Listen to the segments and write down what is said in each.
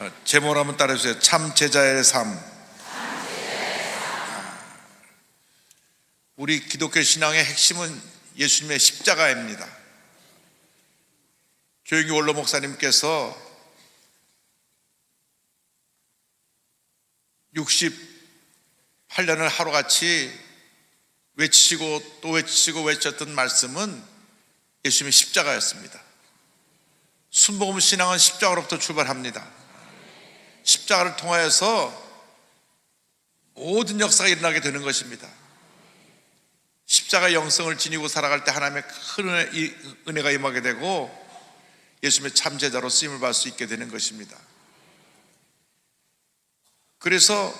어, 제목을 한번 따라주세요. 참 제자의 삶. 우리 기독교 신앙의 핵심은 예수님의 십자가입니다. 조영기 원로 목사님께서 68년을 하루같이 외치고 또 외치고 외쳤던 말씀은 예수님의 십자가였습니다. 순복음 신앙은 십자가로부터 출발합니다. 십자가를 통하여서 모든 역사가 일어나게 되는 것입니다. 십자가 영성을 지니고 살아갈 때 하나님의 큰 은혜, 이 은혜 가 임하게 되고 예수님의 참 제자로 쓰임을 받을 수 있게 되는 것입니다. 그래서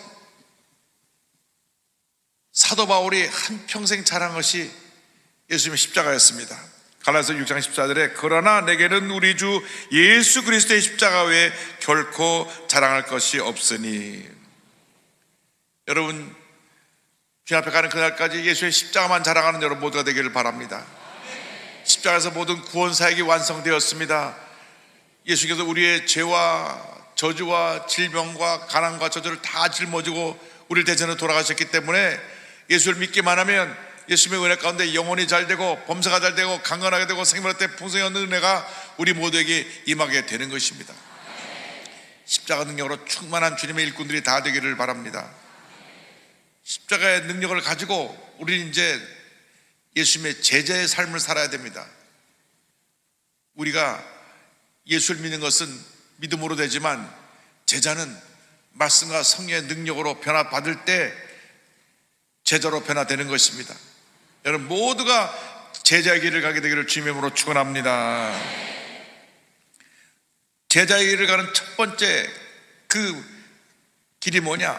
사도 바울이 한 평생 자란 것이 예수님의 십자가였습니다. 갈라서 6장 14절에 그러나 내게는 우리 주 예수 그리스도의 십자가 외에 결코 자랑할 것이 없으니 여러분 주님 앞에 가는 그날까지 예수의 십자가만 자랑하는 여러분 모두가 되기를 바랍니다. 십자가에서 모든 구원 사역이 완성되었습니다. 예수께서 우리의 죄와 저주와 질병과 가난과 저주를 다 짊어지고 우리를 대전에 돌아가셨기 때문에 예수를 믿기만 하면 예수님의 은혜 가운데 영혼이 잘 되고 범사가 잘 되고 강건하게 되고 생명할 때 풍성히 얻는 은혜가 우리 모두에게 임하게 되는 것입니다. 십자가 능력으로 충만한 주님의 일꾼들이 다 되기를 바랍니다. 십자가의 능력을 가지고 우리는 이제 예수님의 제자의 삶을 살아야 됩니다. 우리가 예수를 믿는 것은 믿음으로 되지만 제자는 말씀과 성령의 능력으로 변화받을 때 제자로 변화되는 것입니다. 여러분 모두가 제자의 길을 가게 되기를 주님의 이름으로 축원합니다. 제자의 길을 가는 첫 번째 그 길이 뭐냐?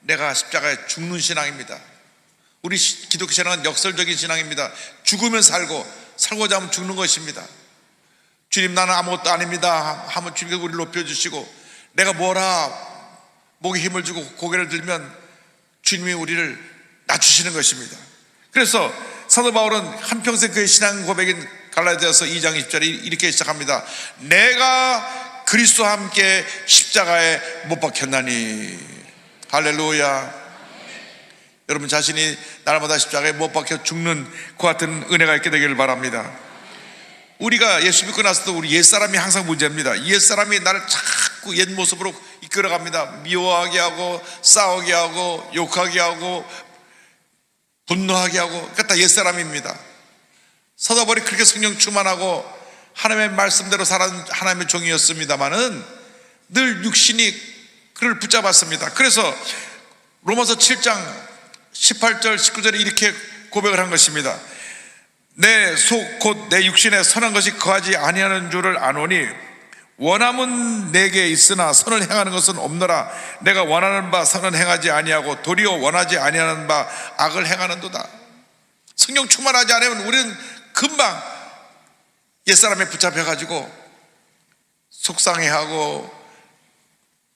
내가 십자가에 죽는 신앙입니다. 우리 기독교 신앙은 역설적인 신앙입니다. 죽으면 살고 살고자 하면 죽는 것입니다. 주님 나는 아무것도 아닙니다. 하면 주님께서 우리를 높여주시고 내가 뭐라 목에 힘을 주고 고개를 들면 주님이 우리를 낮추시는 것입니다. 그래서 사도 바울은 한평생 그의 신앙 고백인 갈라디아서 2장 20절에 이렇게 시작합니다. 내가 그리스도와 함께 십자가에 못 박혔나니 할렐루야. 여러분 자신이 날마다 십자가에 못 박혀 죽는 그 같은 은혜가 있게 되기를 바랍니다. 우리가 예수 믿고 나서도 우리 옛사람이 항상 문제입니다. 옛사람이 나를 자꾸 옛 모습으로 이끌어갑니다. 미워하게 하고 싸우게 하고 욕하게 하고 분노하게 하고 그러니까 다 옛사람입니다. 서다버리 그렇게 성령 충만하고 하나님의 말씀대로 살아는 하나님의 종이었습니다마는 늘 육신이 그를 붙잡았습니다. 그래서 로마서 7장 18절 19절에 이렇게 고백을 한 것입니다. 내 속 곧 내 육신에 선한 것이 거하지 아니하는 줄을 아노니 원함은 내게 있으나 선을 행하는 것은 없노라. 내가 원하는 바 선은 행하지 아니하고 도리어 원하지 아니하는 바 악을 행하는도다. 성령 충만하지 않으면 우리는 금방 옛사람에 붙잡혀 가지고 속상해하고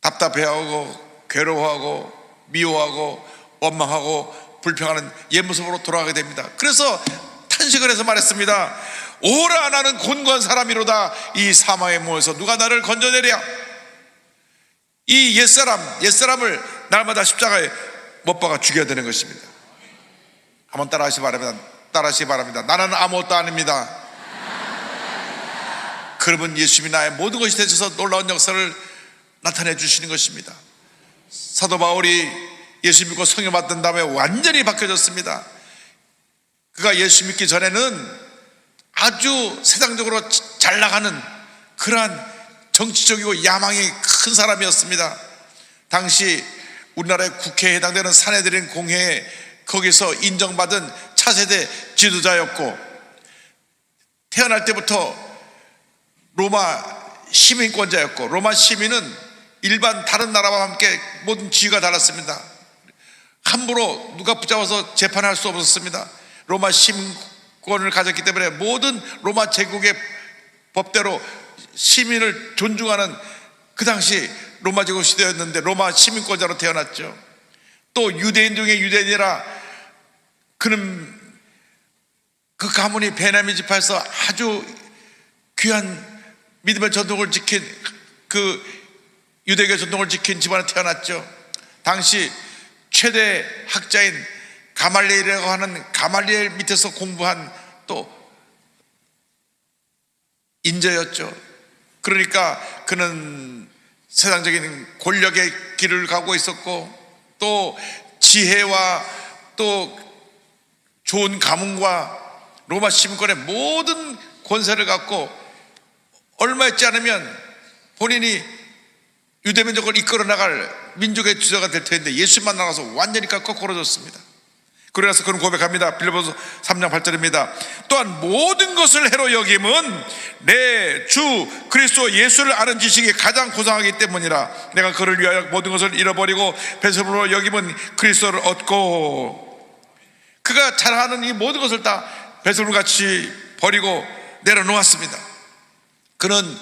답답해하고 괴로워하고 미워하고 원망하고 불평하는 옛 모습으로 돌아가게 됩니다. 그래서 탄식을 해서 말했습니다 오라 나는 곤고한 사람이로다. 이 사망에 모여서 누가 나를 건져내랴? 이 옛사람 옛사람을 날마다 십자가에 못 박아 죽여야 되는 것입니다. 한번 따라하시 기 바랍니다. 따라하시기 바랍니다. 나는 아무것도 아닙니다. 그러면 예수님이 나의 모든 것이 되셔서 놀라운 역사를 나타내 주시는 것입니다. 사도 바울이 예수 믿고 성령 받던 다음에 완전히 바뀌어졌습니다. 그가 예수 믿기 전에는 아주 세상적으로 잘 나가는 그러한 정치적이고 야망이 큰 사람이었습니다. 당시 우리나라의 국회에 해당되는 사내들인 공회에 거기서 인정받은 차세대 지도자였고 태어날 때부터 로마 시민권자였고 로마 시민은 일반 다른 나라와 함께 모든 지위가 달랐습니다. 함부로 누가 붙잡아서 재판할 수 없었습니다. 로마 시민 권을 가졌기 때문에 모든 로마 제국의 법대로 시민을 존중하는 그 당시 로마 제국 시대였는데 로마 시민권자로 태어났죠. 또 유대인 중에 유대인이라 그는 그 가문이 베냐민 지파에서 아주 귀한 믿음의 전통을 지킨 그 유대교 전통을 지킨 집안에 태어났죠. 당시 최대 학자인 가말리엘이라고 하는 가말리엘 밑에서 공부한 또 인재였죠. 그러니까 그는 세상적인 권력의 길을 가고 있었고 또 지혜와 또 좋은 가문과 로마 시민권의 모든 권세를 갖고 얼마 있지 않으면 본인이 유대민족을 이끌어 나갈 민족의 주자가 될 텐데 예수 만 나가서 완전히 거꾸로졌습니다. 그래서 그는 고백합니다. 빌리보서 3장 8절입니다. 또한 모든 것을 해로 여김은 내 주 그리스도 예수를 아는 지식이 가장 고상하기 때문이라 내가 그를 위하여 모든 것을 잃어버리고 배설물로 여김은 그리스도를 얻고 그가 자랑하는 이 모든 것을 다 배설물같이 버리고 내려놓았습니다. 그는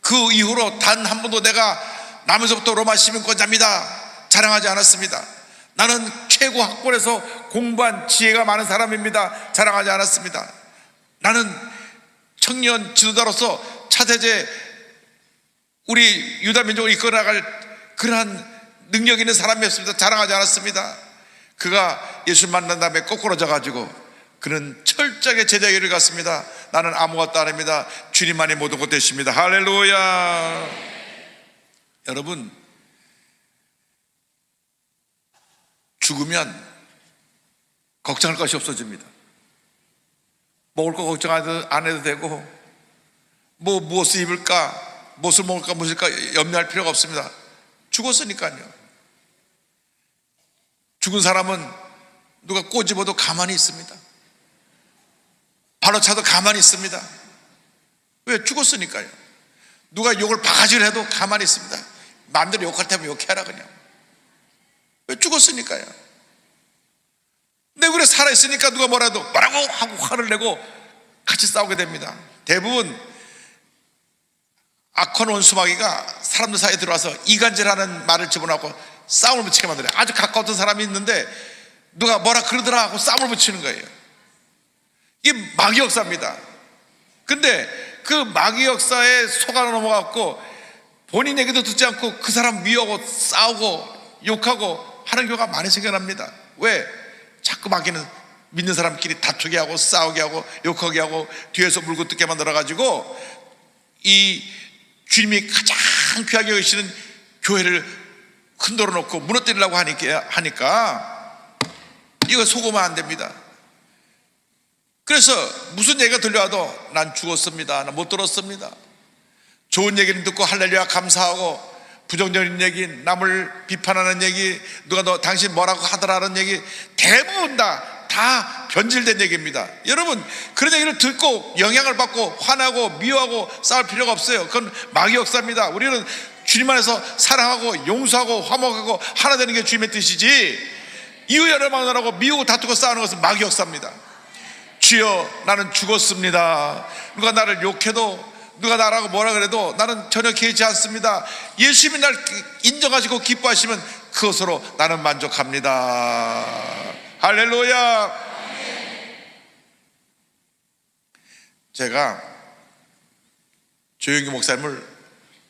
그 이후로 단 한 번도 내가 남에서부터 로마 시민권자입니다. 자랑하지 않았습니다. 나는 최고 학벌에서 공부한 지혜가 많은 사람입니다. 자랑하지 않았습니다. 나는 청년 지도자로서 차세대 우리 유다 민족을 이끌어나갈 그러한 능력 있는 사람이었습니다. 자랑하지 않았습니다. 그가 예수 만난 다음에 거꾸로 져 가지고 그는 철저하게 제자의 길을 갔습니다. 나는 아무것도 아닙니다. 주님만이 모든 것 되십니다. 할렐루야. 여러분 죽으면 걱정할 것이 없어집니다. 먹을 거 걱정 안 해도 되고 뭐 무엇을 입을까 무엇을 먹을까 무엇일까 염려할 필요가 없습니다. 죽었으니까요. 죽은 사람은 누가 꼬집어도 가만히 있습니다. 발로 차도 가만히 있습니다. 왜 죽었으니까요. 누가 욕을 바가지를 해도 가만히 있습니다. 마음대로 욕할 테면 욕해라 그냥. 왜 죽었으니까요. 내 그래 살아있으니까 누가 뭐라도 뭐라고 하고 화를 내고 같이 싸우게 됩니다. 대부분 악한 원수마귀가 사람들 사이에 들어와서 이간질하는 말을 집어넣고 싸움을 붙이게 만들어요. 아주 가까웠던 사람이 있는데 누가 뭐라 그러더라 하고 싸움을 붙이는 거예요. 이게 마귀 역사입니다. 근데 그 마귀 역사에 속아 넘어갔고 본인 얘기도 듣지 않고 그 사람 미워하고 싸우고 욕하고 하는 경우가 많이 생겨납니다. 왜? 자꾸 마귀는 믿는 사람끼리 다투게 하고 싸우게 하고 욕하게 하고 뒤에서 물고 뜯게 만들어가지고 이 주님이 가장 귀하게 여기시는 교회를 흔들어 놓고 무너뜨리려고 하니까, 하니까 이거 속으면 안 됩니다. 그래서 무슨 얘기가 들려와도 난 죽었습니다. 난 못 들었습니다. 좋은 얘기는 듣고 할렐루야 감사하고 부정적인 얘기, 남을 비판하는 얘기, 누가 너 당신 뭐라고 하더라는 얘기 대부분 다, 다 변질된 얘기입니다. 여러분, 그런 얘기를 듣고 영향을 받고 화나고 미워하고 싸울 필요가 없어요. 그건 마귀 역사입니다. 우리는 주님 안에서 사랑하고 용서하고 화목하고 하나 되는 게 주님의 뜻이지 이유 열망하고 미우고 다투고 싸우는 것은 마귀 역사입니다. 주여 나는 죽었습니다. 누가 나를 욕해도 누가 나라고 뭐라 그래도 나는 전혀 개의치 않습니다. 예수님이 날 인정하시고 기뻐하시면 그것으로 나는 만족합니다. 할렐루야. 제가 조영기 목사님을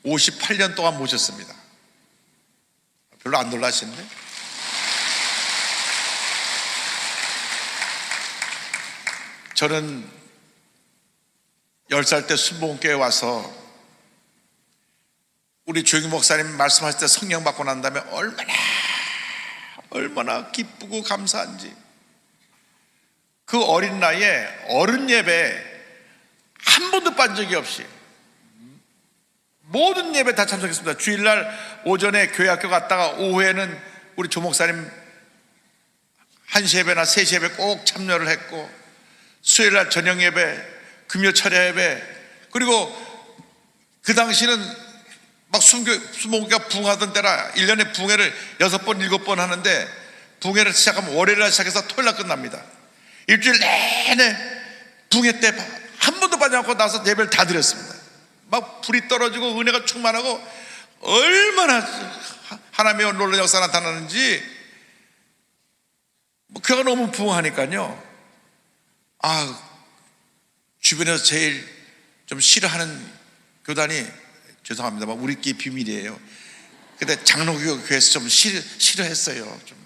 58년 동안 모셨습니다. 별로 안 놀라시는데? 저는 10살 때 순복음교회 와서 우리 조영기 목사님 말씀하실 때 성령 받고 난 다음에 얼마나 얼마나 기쁘고 감사한지 그 어린 나이에 어른 예배 한 번도 빤 적이 없이 모든 예배 다 참석했습니다. 주일날 오전에 교회 학교 갔다가 오후에는 우리 조 목사님 한시 예배나 세시 예배 꼭 참여를 했고 수요일날 저녁 예배, 금요 철야 예배 그리고 그 당시는 막 순교, 수목교가 붕하던 때라 1년에 붕해를 6번, 7번 하는데 붕해를 시작하면 월요일날 시작해서 토요일날 끝납니다. 일주일 내내 붕해 때 한 번도 빠지 않고 나서 예배를 다 드렸습니다. 막 불이 떨어지고 은혜가 충만하고 얼마나 하나님의 놀라운 역사 나타나는지 뭐 그가 너무 부흥하니까요. 아 주변에서 제일 좀 싫어하는 교단이 죄송합니다만 우리끼리 비밀이에요. 근데 장로교 교회에서 좀 싫어, 싫어했어요. 좀.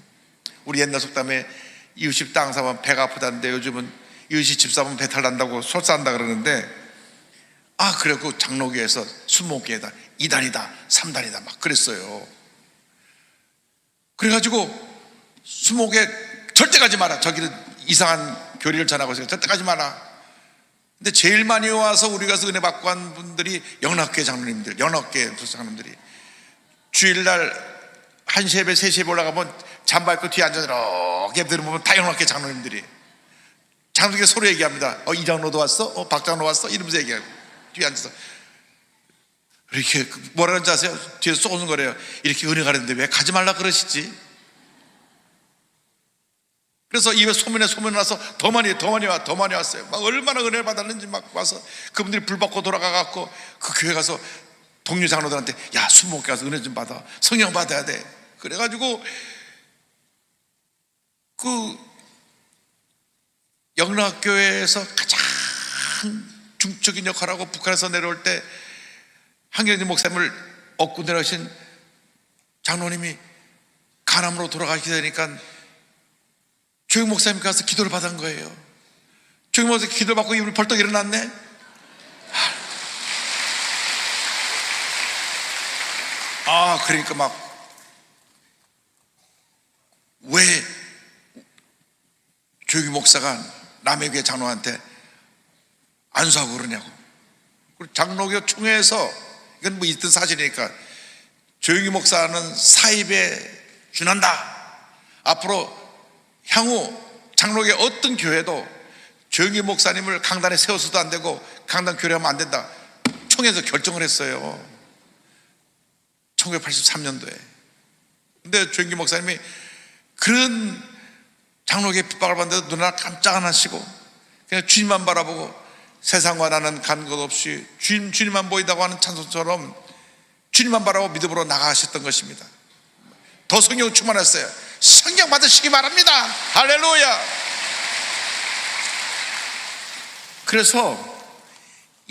우리 옛날 속담에 이웃집 땅 사면 배가 아프다는데 요즘은 이웃이 집 사면 배탈 난다고 솔싸한다 그러는데 아 그래고 장로교에서 수목교에다 2단이다 3단이다 막 그랬어요. 그래가지고 수목에 절대 가지 마라. 저기는 이상한 교리를 전하고 있어요. 절대 가지 마라. 근데 제일 많이 와서 우리 가서 은혜 받고 한 분들이 영락교 장로님들, 영락교 장로님들이 주일날 한 시에 세 시에 올라가면 잠바 입고 뒤에 앉아서 이렇게 들으면 다 영락교 장로님들이 장로님께 서로 얘기합니다. 어, 이 장로도 왔어? 어, 박 장로 왔어? 이러면서 얘기하고 뒤에 앉아서 이렇게 뭐라 그런지 아세요? 뒤에서 쏘는 거래요. 이렇게 은혜 가는데 왜 가지 말라 그러시지? 그래서 입에 소문에 소문 나서 더 많이 더 많이 와 더 많이 왔어요. 막 얼마나 은혜를 받았는지 막 와서 그분들이 불 받고 돌아가 갖고 그 교회 가서 동료 장로들한테 야 순목교 가서 은혜 좀 받아 성령 받아야 돼. 그래가지고 그 영락교회에서 가장 중적인 역할하고 북한에서 내려올 때 한경진 목사님을 얻고 내려오신 장로님이 간암으로 돌아가시게 되니까 조영 목사님 가서 기도를 받은 거예요. 조영 목사님 기도를 받고 입을 벌떡 일어났네. 아, 그러니까 막 왜 조영희 목사가 교회 장로한테 안수하고 그러냐고. 그리고 장로교 총회에서 이건 뭐 있던 사실이니까 조영희 목사는 사입에 준한다. 앞으로 향후 장로계 어떤 교회도 조영희 목사님을 강단에 세워서도 안 되고 강단 교류하면 안 된다. 총회에서 결정을 했어요. 1983년도에. 근데 조영기 목사님이 그런 장로계 핍박을 받는데도 눈을 깜짝 안 하시고 그냥 주님만 바라보고 세상과 나는 간 것 없이 주님, 주님만 보이다고 하는 찬송처럼 주님만 바라보고 믿음으로 나가셨던 것입니다. 더 성령 충만했어요. 성령 받으시기 바랍니다. 할렐루야. 그래서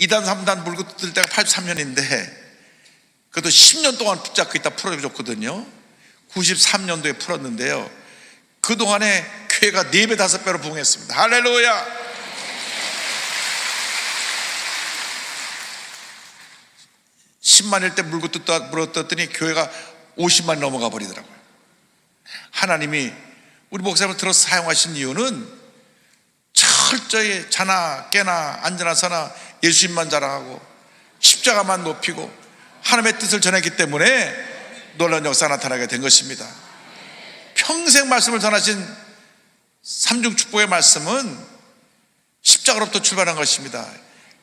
2단, 3단 물고 뜯을 때가 83년인데 그래도 10년 동안 붙잡고 있다 풀어줬거든요. 93년도에 풀었는데요. 그동안에 교회가 4배, 5배로 부흥했습니다. 할렐루야. 십 10만일 때 물고 뜯다 물어뜯더니 교회가 50만 넘어가 버리더라고요. 하나님이 우리 목사님을 들어서 사용하신 이유는 철저히 자나 깨나 서나 예수님만 자랑하고 십자가만 높이고 하나님의 뜻을 전했기 때문에 놀라운 역사가 나타나게 된 것입니다. 평생 말씀을 전하신 삼중 축복의 말씀은 십자가로부터 출발한 것입니다.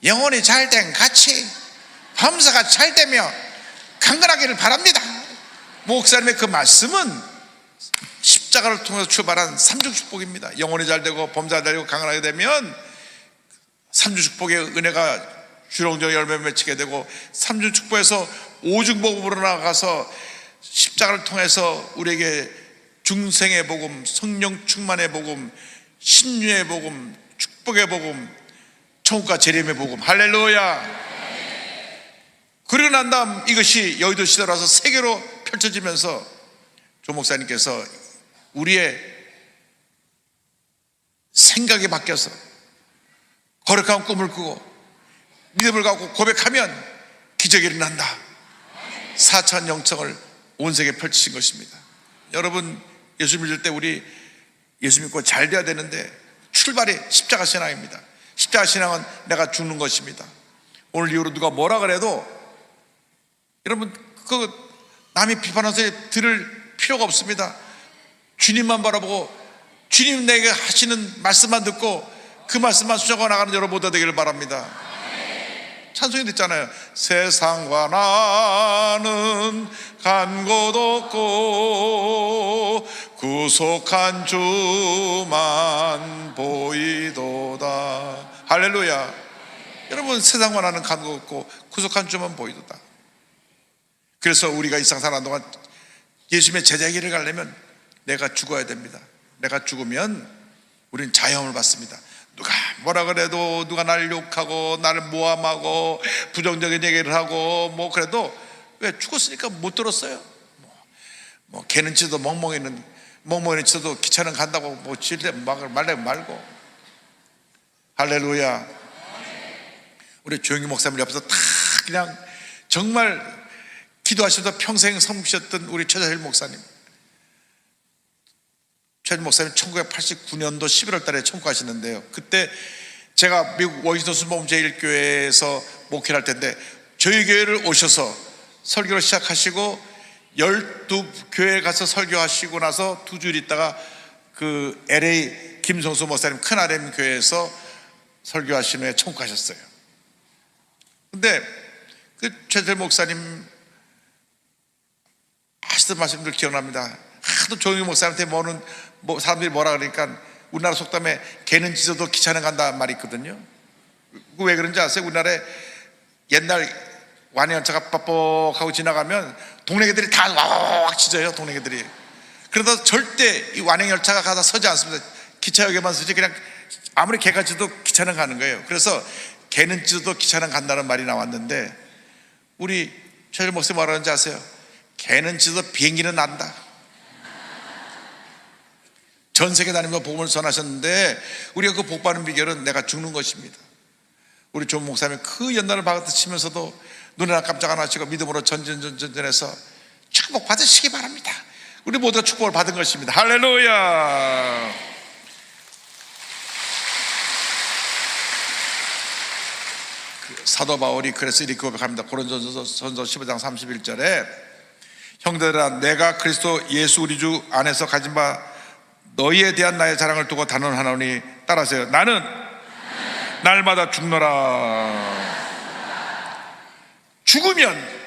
영혼이 잘된 같이 범사가 잘되며 강건하기를 바랍니다. 목사님의 그 말씀은 십자가를 통해서 출발한 삼중 축복입니다. 영혼이 잘 되고 범사가 되고 강건하게 되면 삼중 축복의 은혜가 주렁주렁 열매 맺히게 되고 삼중 축복에서 오중 복음으로 나가서 십자가를 통해서 우리에게 중생의 복음, 성령 충만의 복음, 신유의 복음, 축복의 복음, 천국과 재림의 복음, 할렐루야. 그러고 난 다음 이것이 여의도 시대라서 세계로 펼쳐지면서 조 목사님께서 우리의 생각이 바뀌어서 거룩한 꿈을 꾸고 믿음을 갖고 고백하면 기적이 일어난다. 사천 영성을 온 세계에 펼치신 것입니다. 여러분 예수 믿을 때 우리 예수 믿고 잘 돼야 되는데 출발이 십자가 신앙입니다. 십자가 신앙은 내가 죽는 것입니다. 오늘 이후로 누가 뭐라 그래도 여러분 그 남이 소리 들을 필요가 없습니다. 주님만 바라보고 주님 내게 하시는 말씀만 듣고 그 말씀만 수정하고 나가는 여러분 모두 되기를 바랍니다. 찬송이 됐잖아요. 세상과 나는 간 곳 없고 구속한 주만 보이도다. 할렐루야. 여러분 세상과 나는 간 곳 없고 구속한 주만 보이도다. 그래서 우리가 이 세상 사는 동안 예수님의 제자에게를 가려면 내가 죽어야 됩니다. 내가 죽으면 우리는 자영을 받습니다. 누가 뭐라 그래도 누가 나를 욕하고 나를 모함하고 부정적인 얘기를 하고 뭐 그래도 왜 죽었으니까 못 들었어요. 뭐 개는 치도 멍멍이는 멍멍이는 치도 기차는 간다고 뭐막 말래 말고 할렐루야. 우리 조영기 목사님 옆에서 다 그냥 정말 기도하시면서 평생 섬기셨던 우리 최자일 목사님. 최 목사님 1989년도 11월 달에 청구하시는데요. 그때 제가 미국 워싱턴 순복음 제일교회에서 목회를 할 텐데 저희 교회를 오셔서 설교를 시작하시고 12교회 가서 설교하시고 나서 두 주일 있다가 그 LA 김성수 목사님 큰 RM 교회에서 설교하신 후에 청구하셨어요. 근데 그 최재 목사님 하시던 말씀들 기억납니다. 하도 조용히 목사한테 뭐는 뭐 사람들이 뭐라 그러니까 우리나라 속담에 개는 짖어도 기차는 간다 말이 있거든요. 그왜 그런지 아세요? 우리나라에 옛날 완연차가 뻑뻑하고 지나가면 동네 개들이 다 와와와 짖어요. 동네 개들이. 그러다 절대 이 완행 열차가 가다 서지 않습니다. 기차역에만 서지 그냥 아무리 개가 짖어도 기차는 가는 거예요. 그래서 개는 짖어도 기차는 간다는 말이 나왔는데 우리 최일 목사님 그러는지 아세요? 개는 짖어도 비행기는 난다. 전 세계 다니면서 복음을 전하셨는데 우리가 그 복 받는 비결은 내가 죽는 것입니다. 우리 존 목사님 그 연단을 받으시면서도 눈이나 깜짝 안 하시고 믿음으로 전전전전전해서 축복 받으시기 바랍니다. 우리 모두가 축복을 받은 것입니다. 할렐루야. 그 사도 바울이 그래서 이렇게 고백합니다. 고린도전서 15장 31절에 형들아 내가 그리스도 예수 우리 주 안에서 가진 바 너희에 대한 나의 자랑을 두고 단언하노니 따라서요. 나는 날마다 죽노라. 죽으면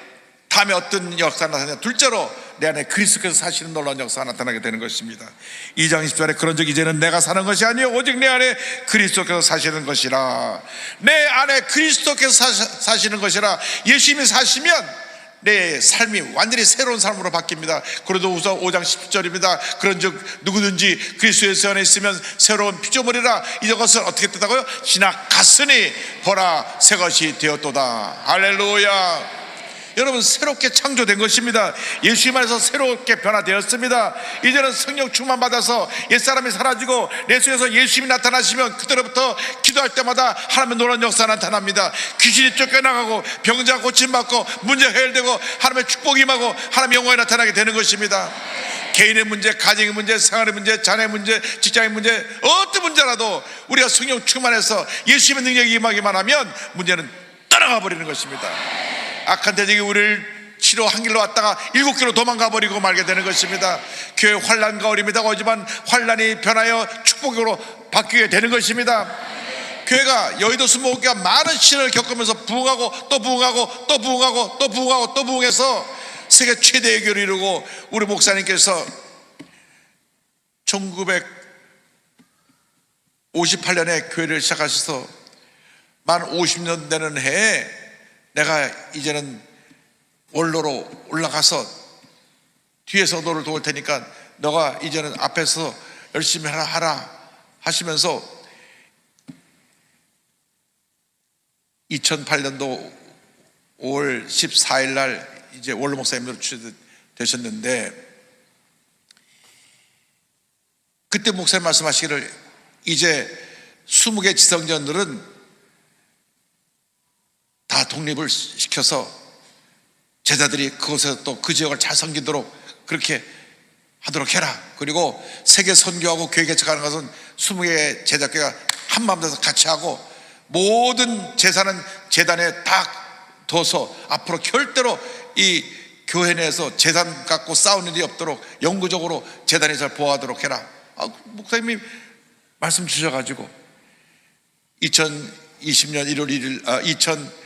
다음에 어떤 역사가 나타나냐. 둘째로 내 안에 그리스도께서 사시는 놀라운 역사가 나타나게 되는 것입니다. 2장 10절에 그런 적 이제는 내가 사는 것이 아니요 오직 내 안에 그리스도께서 사시는 것이라. 내 안에 그리스도께서 사시, 는 것이라. 예수님이 사시면 내 삶이 완전히 새로운 삶으로 바뀝니다. 그래도 우선 5장 10절입니다. 그런 즉 누구든지 그리스도의 안에 있으면 새로운 피조물이라 이것은 어떻게 됐다고요? 지나갔으니 보라 새 것이 되었도다. 할렐루야. 여러분 새롭게 창조된 것입니다. 예수님 안에서 새롭게 변화되었습니다. 이제는 성령 충만 받아서 옛사람이 사라지고 내 속에서 예수님이 나타나시면 그때로부터 기도할 때마다 하나님의 놀라운 역사 나타납니다. 귀신이 쫓겨나가고 병자가 고침받고 문제 해결되고 하나님의 축복이 임하고 하나님의 영광이 나타나게 되는 것입니다. 개인의 문제, 가정의 문제, 생활의 문제, 자녀의 문제, 직장의 문제, 어떤 문제라도 우리가 성령 충만해서 예수님의 능력이 임하기만 하면 문제는 떠나가 버리는 것입니다. 악한 대적이 우리를 치러 한 길로 왔다가 일곱 길로 도망가 버리고 말게 되는 것입니다. 교회 환란 가을입니다. 오지만 환란이 변하여 축복으로 바뀌게 되는 것입니다. 교회가 여의도 수목교가 많은 시련을 겪으면서 부흥하고 또 부흥하고 또 부흥하고 또 부흥하고 또 부흥해서 세계 최대의 교회를 이루고 우리 목사님께서 1958년에 교회를 시작하셔서 만 50년 되는 해에 내가 이제는 원로로 올라가서 뒤에서 너를 도울 테니까 너가 이제는 앞에서 열심히 하라, 하라 하시면서 2008년도 5월 14일 날 이제 원로 목사님으로 되셨는데 그때 목사님 말씀하시기를 이제 20개 지성전들은 다 독립을 시켜서 제자들이 그곳에서 또 그 지역을 잘 섬기도록 그렇게 하도록 해라. 그리고 세계 선교하고 교회 개척하는 것은 20개 제자교회가 한마음 돼서 같이 하고 모든 재산은 재단에 딱 둬서 앞으로 절대로 이 교회 내에서 재산 갖고 싸우는 일이 없도록 영구적으로 재단이 잘 보호하도록 해라. 아, 목사님이 말씀 주셔가지고 2020년 1월 1일, 아, 2000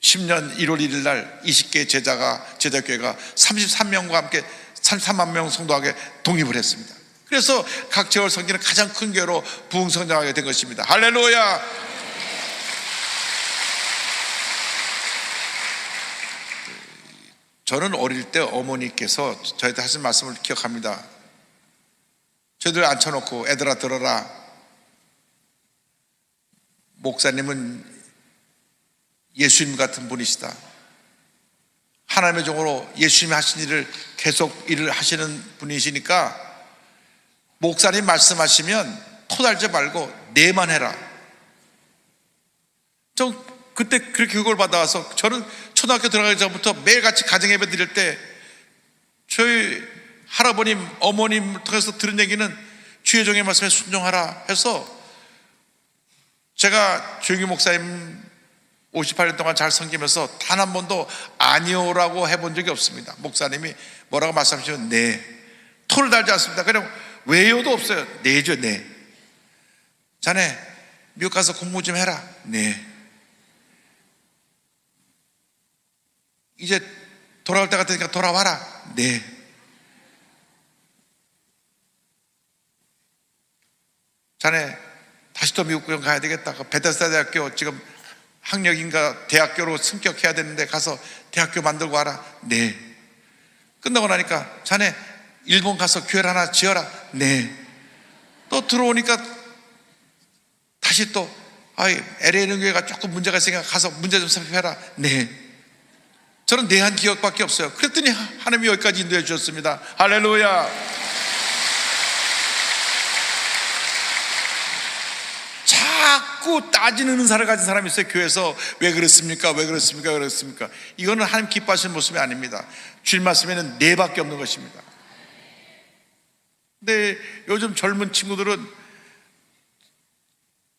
10년 1월 1일 날 20개 제자가 제자교회가 33명과 함께 33만 명 성도하게 독립을 했습니다. 그래서 각 제월 성기는 가장 큰 교회로 부흥 성장하게 된 것입니다. 할렐루야. 저는 어릴 때 어머니께서 저희한테 하신 말씀을 기억합니다. 저희들 앉혀놓고 애들아 들어라. 목사님은 예수님 같은 분이시다. 하나님의 종으로 예수님이 하신 일을 계속 일을 하시는 분이시니까 목사님 말씀하시면 토달지 말고 내만 해라. 좀 그때 그렇게 교육을 받아와서 저는 초등학교 들어가기 전부터 매일같이 가정 예배 드릴 때 저희 할아버님, 어머님 통해서 들은 얘기는 주의 종의 말씀에 순종하라 해서 제가 조용기 목사님 58년 동안 잘 섬기면서 단 한 번도 아니오라고 해본 적이 없습니다. 목사님이 뭐라고 말씀하시면 네. 토를 달지 않습니다. 그냥 왜요도 없어요. 네죠, 네. 자네 미국 가서 공부 좀 해라. 네. 이제 돌아올 때 같으니까 돌아와라. 네. 자네 다시 또 미국 좀 가야 되겠다. 그 베데스다 대학교 지금 학력인가 대학교로 승격해야 되는데 가서 대학교 만들고 와라. 네. 끝나고 나니까 자네 일본 가서 교회 하나 지어라. 네. 또 들어오니까 다시 또 아이 LA 교회가 조금 문제가 있으니까 가서 문제 좀 살펴라. 네. 저는 내한 기억밖에 없어요. 그랬더니 하나님이 여기까지 인도해 주셨습니다. 할렐루야. 자꾸 따지는 은사를 가진 사람이 있어요. 교회에서 왜 그렇습니까? 왜 그렇습니까? 왜 그렇습니까? 이거는 하나님 기뻐하시는 모습이 아닙니다. 주일 말씀에는 네 밖에 없는 것입니다. 근데 요즘 젊은 친구들은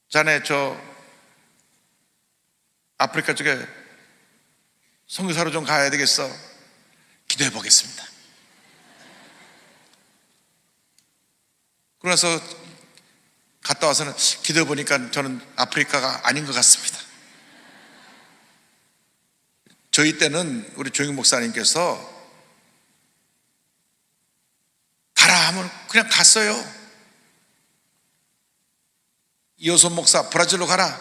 자네 저 아프리카 쪽에 선교사로 좀 가야 되겠어. 기도해 보겠습니다. 그래서 갔다 와서는 기도해 보니까 저는 아프리카가 아닌 것 같습니다. 저희 때는 우리 조영 목사님께서 가라 하면 그냥 갔어요. 이호선 목사 브라질로 가라.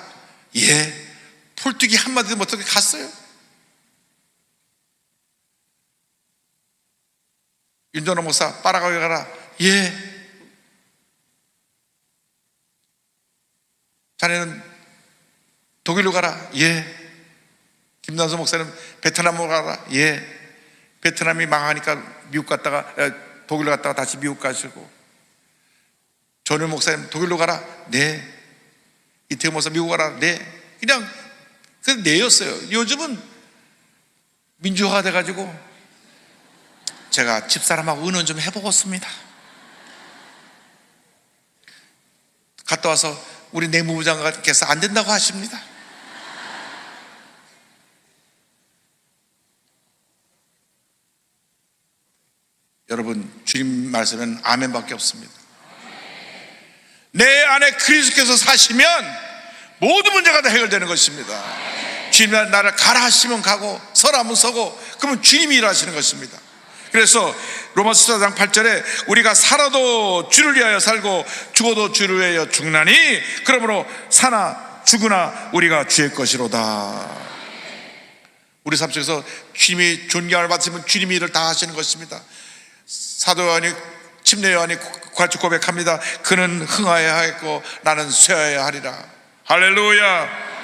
예. 폴뜨기 한마디도 못하게 갔어요. 윤전호 목사 빠라가게 가라. 예. 자네는 독일로 가라. 예. 김남수 목사님 베트남으로 가라. 예. 베트남이 망하니까 미국 갔다가 에, 독일로 갔다가 다시 미국 가시고 전현 목사님 독일로 가라. 네. 이태원 목사 미국 가라. 네. 그냥 그 네였어요. 요즘은 민주화가 돼가지고 제가 집사람하고 의논 좀 해보겠습니다. 갔다 와서 우리 내무부 장관께서 안 된다고 하십니다. 여러분 주님 말씀은 아멘밖에 없습니다. 내 안에 그리스도께서 사시면 모든 문제가 다 해결되는 것입니다. 주님 나를 가라 하시면 가고 서라면 서고 그러면 주님이 일하시는 것입니다. 그래서 로마서 4장 8절에 우리가 살아도 주를 위하여 살고 죽어도 주를 위하여 죽나니 그러므로 사나 죽으나 우리가 주의 것이로다. 우리 삶 속에서 주님이 존경을 받으면 주님이 일을 다 하시는 것입니다. 사도 요한이 침례 요한이 같이 고백합니다. 그는 흥하여야 하겠고 나는 쇠하여야 하리라. 할렐루야.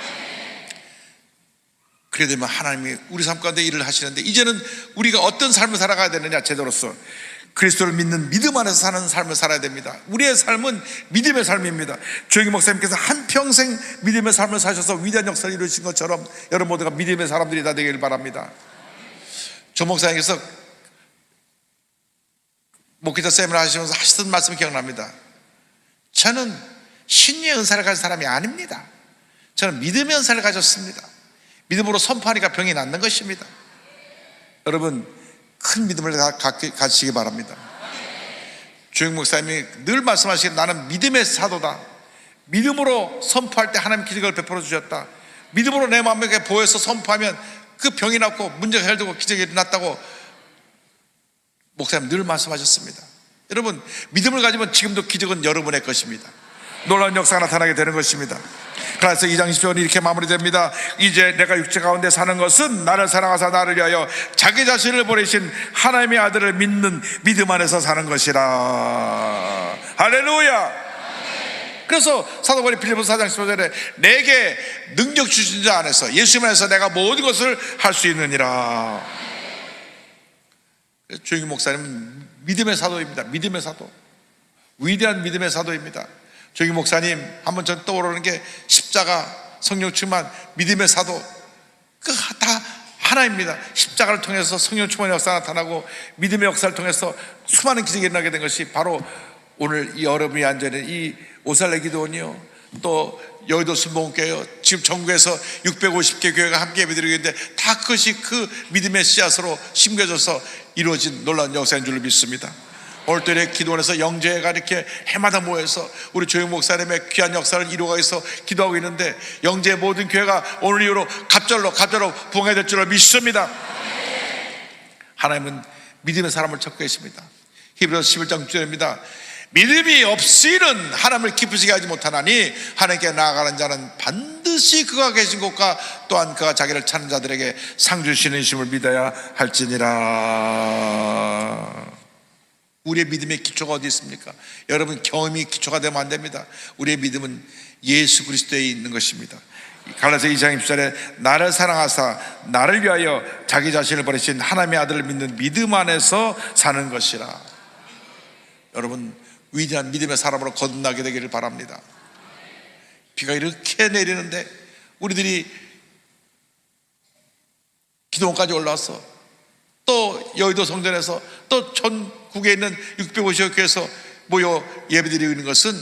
그래 되면 하나님이 우리 삶 가운데 일을 하시는데 이제는 우리가 어떤 삶을 살아가야 되느냐 제대로서 그리스도를 믿는 믿음 안에서 사는 삶을 살아야 됩니다. 우리의 삶은 믿음의 삶입니다. 조영기 목사님께서 한평생 믿음의 삶을 사셔서 위대한 역사를 이루신 것처럼 여러분 모두가 믿음의 사람들이 다 되길 바랍니다. 조 목사님께서 목기자 쌤을 하시면서 하시던 말씀이 기억납니다. 저는 신의 은사를 가진 사람이 아닙니다. 저는 믿음의 은사를 가졌습니다. 믿음으로 선포하니까 병이 낫는 것입니다. 여러분 큰 믿음을 가지시기 바랍니다. 주영 목사님이 늘 말씀하시기를 나는 믿음의 사도다. 믿음으로 선포할 때 하나님 기적을 베풀어 주셨다. 믿음으로 내 마음에 보여서 선포하면 그 병이 낫고 문제가 해결되고 기적이 일어났다고 목사님 늘 말씀하셨습니다. 여러분 믿음을 가지면 지금도 기적은 여러분의 것입니다. 놀라운 역사가 나타나게 되는 것입니다. 그래서 2장 10절이 이렇게 마무리됩니다. 이제 내가 육체 가운데 사는 것은 나를 사랑하사 나를 위하여 자기 자신을 보내신 하나님의 아들을 믿는 믿음 안에서 사는 것이라. 할렐루야. 그래서 사도 바울이 빌립보서 4장 15절에 내게 능력 주신 자 안에서 예수님 안에서 내가 모든 것을 할 수 있느니라. 조영기 목사님은 믿음의 사도입니다. 믿음의 사도. 위대한 믿음의 사도입니다. 조영기 목사님 한 번 전 떠오르는 게 십자가 성령 충만 믿음의 사도. 그 다 하나입니다. 십자가를 통해서 성령 충만의 역사가 나타나고 믿음의 역사를 통해서 수많은 기적이 일어나게 된 것이 바로 오늘 이 여러분이 앉아있는 이 오살레 기도원이요. 또 여의도 순복음교회요. 지금 전국에서 650개 교회가 함께 예배드리고 있는데 다 그것이 그 믿음의 씨앗으로 심겨져서 이루어진 놀라운 역사인 줄로 믿습니다 오늘 또 이렇게 기도원에서 영재가 이렇게 해마다 모여서 우리 조영 목사님의 귀한 역사를 이루어가 있어 기도하고 있는데 영재 모든 교회가 오늘 이후로 갑절로 갑절로 부흥해야 될 줄로 믿습니다. 하나님은 믿음의 사람을 찾고 계십니다. 히브리서 11장 6절입니다. 믿음이 없이는 하나님을 기쁘시게 하지 못하나니 하나님께 나아가는 자는 반드시 그가 계신 곳과 또한 그가 자기를 찾는 자들에게 상 주시는 심을 믿어야 할지니라 우리의 믿음의 기초가 어디 있습니까? 여러분 경험이 기초가 되면 안 됩니다 우리의 믿음은 예수 그리스도에 있는 것입니다 갈라서 2장 20절에 나를 사랑하사 나를 위하여 자기 자신을 버리신 하나님의 아들을 믿는 믿음 안에서 사는 것이라 여러분 위대한 믿음의 사람으로 거듭나게 되기를 바랍니다. 비가 이렇게 내리는데 우리들이 기도원까지 올라와서 또 여의도 성전에서 또 전 국에 있는 650여 교회에서 모여 예배드리고 있는 것은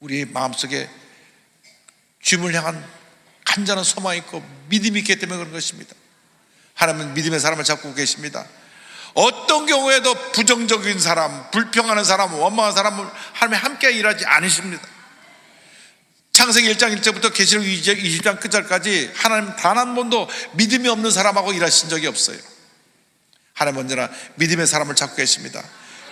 우리의 마음속에 주님을 향한 간절한 소망이 있고 믿음이 있기 때문에 그런 것입니다. 하나님은 믿음의 사람을 잡고 계십니다. 어떤 경우에도 부정적인 사람, 불평하는 사람, 원망하는 사람을 하나님 함께 일하지 않으십니다. 창세기 1장 1절부터 계시록 20장 끝절까지 하나님 단 한 번도 믿음이 없는 사람하고 일하신 적이 없어요. 하나님 언제나 믿음의 사람을 찾고 계십니다.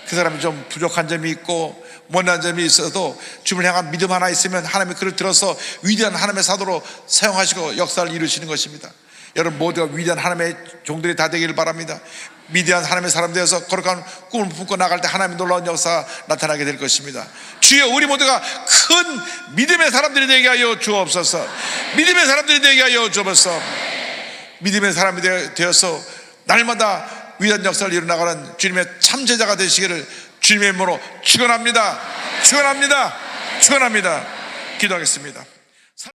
그 사람이 좀 부족한 점이 있고 못난 점이 있어도 주님을 향한 믿음 하나 있으면 하나님이 그를 들어서 위대한 하나님의 사도로 사용하시고 역사를 이루시는 것입니다. 여러분 모두가 위대한 하나님의 종들이 다 되기를 바랍니다. 위대한 하나님의 사람 되어서 거룩한 꿈을 품고 나갈 때 하나님의 놀라운 역사가 나타나게 될 것입니다. 주여 우리 모두가 큰 믿음의 사람들이 되게 하여 주옵소서. 믿음의 사람들이 되게 하여 주옵소서. 믿음의 사람이 되어- 되어서 날마다 위대한 역사를 이루나가는 주님의 참제자가 되시기를 주님의 이름으로 축원합니다. 축원합니다. 축원합니다. 기도하겠습니다.